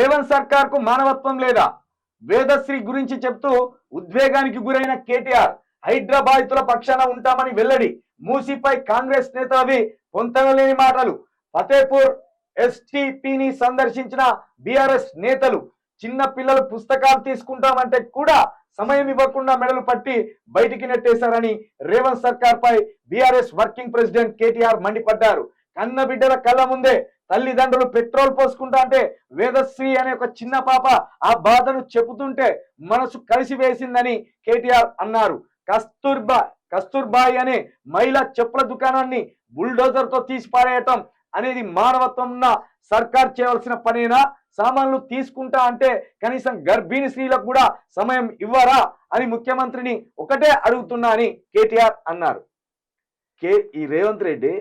రేవంత్ సర్కార్కు మానవత్వం లేదా? వేదశ్రీ గురించి చెప్తూ ఉద్వేగానికి గురైన కేటీఆర్ హైదరాబాద్తుల పక్షాన ఉంటామని వెల్లడి. మూసీపై కాంగ్రెస్ నేత అవి పొంతనలేని మాటలు. ఫతేపూర్ ఎస్టీపీని సందర్శించిన బీఆర్ఎస్ నేతలు చిన్న పిల్లలు పుస్తకాలు తీసుకుంటామంటే కూడా సమయం ఇవ్వకుండా మెడలు పట్టి బయటికి నెట్టేశారని రేవంత్ సర్కార్ పై బీఆర్ఎస్ వర్కింగ్ ప్రెసిడెంట్ కేటీఆర్ మండిపడ్డారు. కన్న బిడ్డల కళ్ళ ముందే తల్లిదండ్రులు పెట్రోల్ పోసుకుంటా అంటే వేదశ్రీ అనే ఒక చిన్న పాప ఆ బాధను చెబుతుంటే మనసు కలిసి వేసిందని కేటీఆర్ అన్నారు. కస్తూర్బా కస్తూర్బాయి అనే మహిళ చెప్పుల దుకాణాన్ని బుల్డోజర్తో తీసి పారేయటం అనేది మానవత్వం సర్కార్ చేయవలసిన పనేనా? సామాన్లు తీసుకుంటా అంటే కనీసం గర్భిణీ స్త్రీలకు కూడా సమయం ఇవ్వరా అని ముఖ్యమంత్రిని ఒకటే అడుగుతున్నా అని కేటీఆర్ అన్నారు. కే ఈ రేవంత్ రెడ్డి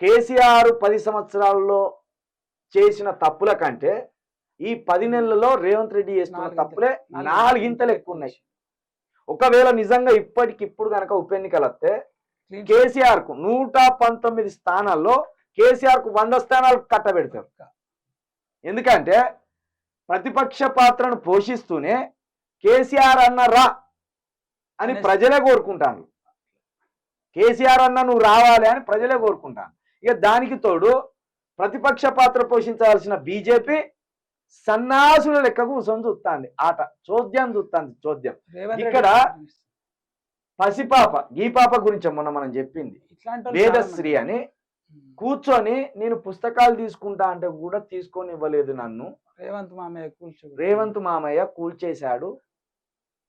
కేసీఆర్ పది సంవత్సరాల్లో చేసిన తప్పుల కంటే ఈ పది నెలలలో రేవంత్ రెడ్డి చేస్తున్న. తప్పులే నాలుగింతలు. ఎక్కువ ఉన్నాయి ఒకవేళ నిజంగా ఇప్పటికిప్పుడు కనుక ఉప ఎన్నికలు వస్తే కేసీఆర్కు నూట పంతొమ్మిది స్థానాల్లో కేసీఆర్కు వంద స్థానాలు కట్టబెడతారు. ఎందుకంటే ప్రతిపక్ష పాత్రను పోషిస్తూనే కేసీఆర్ అన్న రా అని ప్రజలే కోరుకుంటాను కేసీఆర్ అన్న నువ్వు రావాలి అని ప్రజలే కోరుకుంటాను ఇక దానికి తోడు ప్రతిపక్ష పాత్ర పోషించాల్సిన బీజేపీ సన్నాసుల లెక్క కూర్చొని చూస్తుంది ఆట చోద్యం చూస్తుంది చోద్యం. ఇక్కడ పసిపాప ఈ పాప గురించి మొన్న మనం చెప్పింది. వేదశ్రీ. అని. కూర్చొని నేను పుస్తకాలు తీసుకుంటా అంటే కూడా తీసుకొని ఇవ్వలేదు నన్ను. రేవంత్ మామయ్య కూర్చో రేవంత్ మామయ్య కూల్చేశాడు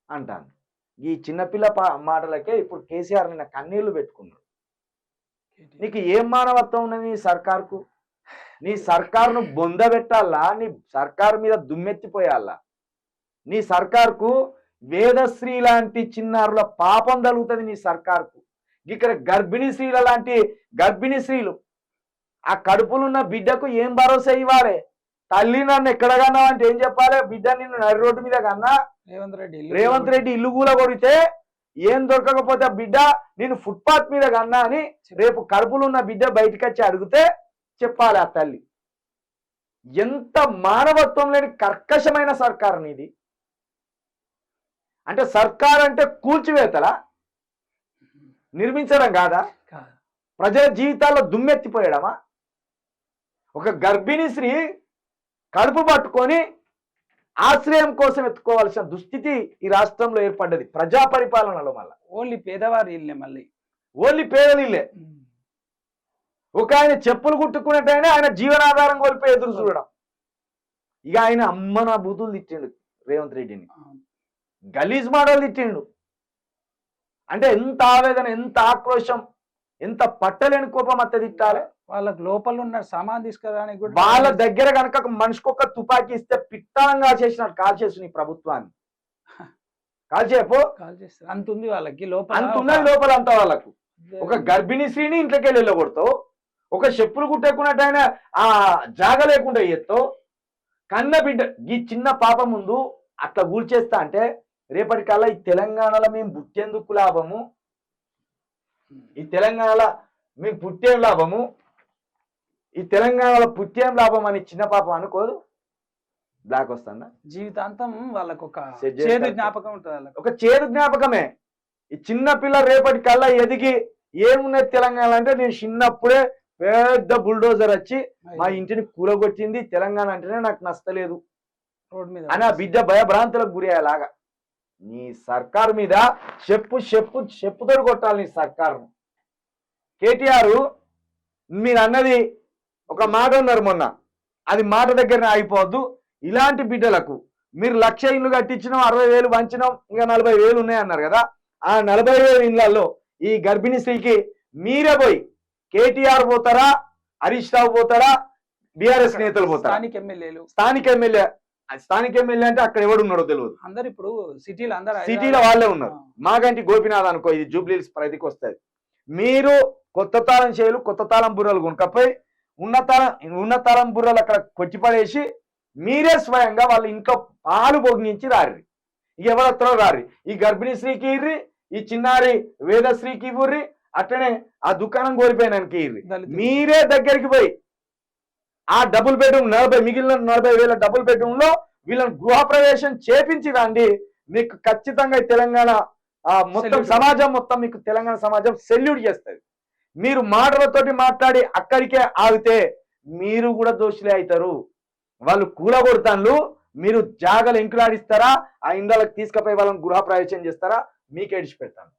అంటాను. ఈ చిన్నపిల్ల మాటలకే ఇప్పుడు కేసీఆర్ నిన్న కన్నీళ్ళు పెట్టుకున్నాడు. నీకు ఏం మానవత్వం ఉన్నది నీ సర్కార్కు? నీ సర్కారును బొందబెట్టాలా నీ సర్కారు మీద దుమ్మెత్తిపోయాలా? నీ సర్కార్కు వేదశ్రీ లాంటి చిన్నారుల పాపం తగులుతుంది నీ సర్కార్కు. ఇక్కడ గర్భిణీ స్త్రీల లాంటి గర్భిణీ స్త్రీలు ఆ కడుపులున్న బిడ్డకు ఏం భరోసా ఇవ్వాలి? తల్లి నన్ను ఎక్కడ కన్నా అంటే ఏం చెప్పాలి? బిడ్డ నిన్ను నడి రోడ్డు మీద కన్నా రేవంత్ రెడ్డి రేవంత్ రెడ్డి ఇల్లు కూడా కొడితే ఏం దొరకకపోతే ఆ బిడ్డ నేను ఫుట్పాత్ మీద కన్నా అని రేపు కడుపులో ఉన్న బిడ్డ బయటకు వచ్చి అడిగితే చెప్పాలి ఆ తల్లి. ఎంత మానవత్వం లేని కర్కశమైన సర్కారు నీది అంటే సర్కార్ అంటే కూల్చివేతలా? నిర్మించడం కాదా? కాదు. ప్రజల జీవితాల్లో దుమ్మెత్తిపోయడమా? ఒక గర్భిణీ స్త్రీ కడుపు పట్టుకొని ఆశ్రయం కోసం ఎత్తుకోవాల్సిన దుస్థితి ఈ రాష్ట్రంలో ఏర్పడ్డది. ప్రజా పరిపాలనలో మళ్ళా. ఓన్లీ పేదవారి ఇల్లే మళ్ళీ. ఓన్లీ పేదలిల్లే ఒక ఆయన చెప్పులు కుట్టుకున్నట్టయినా ఆయన జీవనాధారం కోల్పోయి ఎదురు చూడడం. ఇక ఆయన అమ్మ నా బూతులు తిట్టిండు రేవంత్ రెడ్డిని. గలీజ్ మాటలు తిట్టిండు. అంటే ఎంత ఆవేదన ఎంత ఆక్రోశం ఎంత పట్టలేని కోపం అత్త తిట్టాలి? వాళ్ళకి లోపల ఉన్న సామాన్ తీసుకురానికి కూడా వాళ్ళ దగ్గర కనుక మనిషికి ఒక తుపాకీ ఇస్తే పిట్టాలంగా చేసినట్టు కాల్ చేసి నీ ప్రభుత్వాన్ని. కాల్ చేయపో కాల్ చేస్తారు. అంత ఉంది వాళ్ళకి లోపల అంత ఉన్నది లోపల అంతా వాళ్ళకు. ఒక గర్భిణీ స్త్రీని ఇంట్లోకి వెళ్ళి వెళ్ళగొడతావు. ఒక చెప్పులు కుట్టకున్నట్టయినా ఆ జాగ లేకుండా ఎత్తావు. కన్న బిడ్డ ఈ చిన్న పాప ముందు అట్లా కూల్చేస్తా అంటే రేపటికల్లా ఈ తెలంగాణలో మేము పుట్టేందుకు లాభము? ఈ తెలంగాణలో మేము పుట్టేం లాభము? ఈ తెలంగాణలో పుట్టేం లాభం అని చిన్న పాప అనుకోదు? బ్లాక్ వస్తుందా? జీవితాంతం వాళ్ళకు ఒక. చేదు జ్ఞాపకం ఉంటుంది ఒక చేదు జ్ఞాపకమే. ఈ చిన్న పిల్ల రేపటి కల్లా ఎదిగి ఏమున్నది తెలంగాణ అంటే నేను చిన్నప్పుడే పెద్ద బుల్డోజర్ వచ్చి మా ఇంటిని కూలగొట్టింది. తెలంగాణ అంటేనే నాకు నచ్చలేదు. రోడ్ మీద అని ఆ బిడ్డ భయభ్రాంతులకు గురి అయ్యేలాగా. నీ సర్కారు మీద చెప్పు చెప్పు చెప్పుతో కొట్టాలి నీ సర్కారును. కేటీఆర్ మీరు అన్నది ఒక మాట ఉన్నారు మొన్న. అది మాట దగ్గరనే ఆగిపోవద్దు. ఇలాంటి బిడ్డలకు మీరు లక్ష ఇల్లు కట్టించినాం అరవై వేలు వంచినాం ఇంకా నలభై వేలు ఉన్నాయి అన్నారు కదా. ఆ నలభై వేలు ఇళ్ళలో ఈ గర్భిణీ స్త్రీకి మీరే పోయి కేటీఆర్ పోతారా హరీష్ రావు పోతారా బీఆర్ఎస్ నేతలు పోతారా? స్థానిక ఎమ్మెల్యేలు. స్థానిక ఎమ్మెల్యే స్థానిక ఎమ్మెల్యే అంటే అక్కడ ఎవడు ఉన్నాడో తెలియదు. అందరు ఇప్పుడు సిటీలో అందరు సిటీలో వాళ్ళే ఉన్నారు. మాగంటి గోపినాథ్ అనుకో ఇది జూబ్లీస్ పరిధికి వస్తుంది. మీరు కొత్త తాళం చేలు కొత్త తాళం బుర్రలు కొనుక్కపోయి ఉన్న తాళం ఉన్న తాళం బుర్రలు అక్కడ కొట్టిపడేసి మీరే స్వయంగా వాళ్ళు ఇంకా పాలు పొగిరించి రారి ఎవరొత్తరో రారి ఈ గర్భిణీ స్త్రీకి ఇర్రి ఈ చిన్నారి వేదశ్రీకి ఇవ్వర్రి అట్లనే ఆ దుకాణం కోల్పోయినానికి ఇర్రి. మీరే దగ్గరికి పోయి ఆ డబుల్ బెడ్రూమ్ నలభై మిగిలిన నలభై వేల డబుల్ బెడ్రూమ్లో వీళ్ళని గృహప్రవేశం చేపించి రండి. మీకు ఖచ్చితంగా తెలంగాణ ఆ, మొత్తం. సమాజం మొత్తం మీకు తెలంగాణ సమాజం సెల్యూట్ చేస్తుంది. మీరు మాటలతోటి మాట్లాడి అక్కడికే ఆగితే మీరు కూడా దోషులే అవుతారు. వాళ్ళు కూలగొడతాను మీరు జాగలు ఎంకులాడిస్తారా ఆ ఇందాలకు తీసుకుపోయి వాళ్ళని గృహ ప్రవేశం చేస్తారా మీకే ఇడిచి పెడతాను